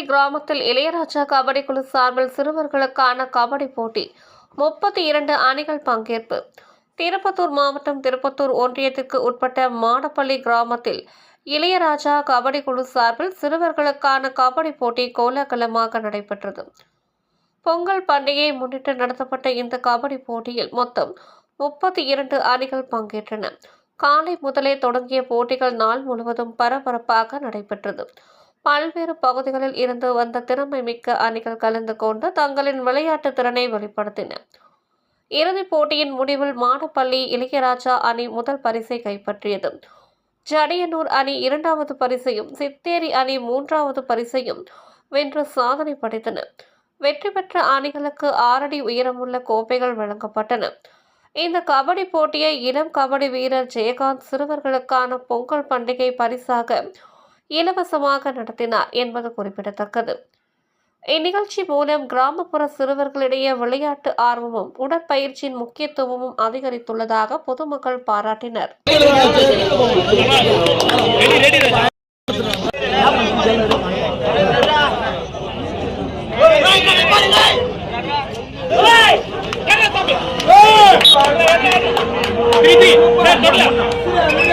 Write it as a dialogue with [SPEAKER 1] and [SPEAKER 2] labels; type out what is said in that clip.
[SPEAKER 1] கிராமத்தில் இளையராஜா கபடி குழு சார்பில் சிறுவர்களுக்கான கபடி போட்டி. முப்பத்தி இரண்டு அணிகள் பங்கேற்பு. திருப்பத்தூர் மாவட்டம் திருப்பத்தூர் ஒன்றியத்திற்கு உட்பட்ட மாடப்பள்ளி கிராமத்தில் இளையராஜா கபடி குழு சார்பில் சிறுவர்களுக்கான கபடி போட்டி கோலாகலமாக நடைபெற்றது. பொங்கல் பண்டிகையை முன்னிட்டு நடத்தப்பட்ட இந்த கபடி போட்டியில் மொத்தம் முப்பத்தி இரண்டு அணிகள் பங்கேற்றன. காலை முதலே தொடங்கிய போட்டிகள் நாள் முழுவதும் பரபரப்பாக நடைபெற்றது. பல்வேறு பகுதிகளில் இருந்து வந்த திறமை மிக்க அணிகள் கலந்து கொண்டு தங்களின் விளையாட்டு திறனை வெளிப்படுத்தின. இறுதிப் போட்டியின் முடிவில் மாடப்பள்ளி இளையராஜா அணி முதல் பரிசை கைப்பற்றியது. ஜடியனூர் அணி இரண்டாவது பரிசையும் சித்தேரி அணி மூன்றாவது பரிசையும் வென்று சாதனை படைத்தன. வெற்றி பெற்ற அணிகளுக்கு ஆறடி உயரமுள்ள கோப்பைகள் வழங்கப்பட்டன. இந்த கபடி போட்டியை இளம் கபடி வீரர் ஜெயகாந்த் சிறுவர்களுக்கான பொங்கல் பண்டிகை பரிசாக இலவசமாக நடத்தினார் என்பது குறிப்பிடத்தக்கது இந்நிகழ்ச்சி மூலம் கிராமப்புற சிறுவர்களிடையே விளையாட்டு ஆர்வமும் உடற்பயிற்சியின் முக்கியத்துவமும் அதிகரித்துள்ளதாக பொதுமக்கள் பாராட்டினர்
[SPEAKER 2] Hey!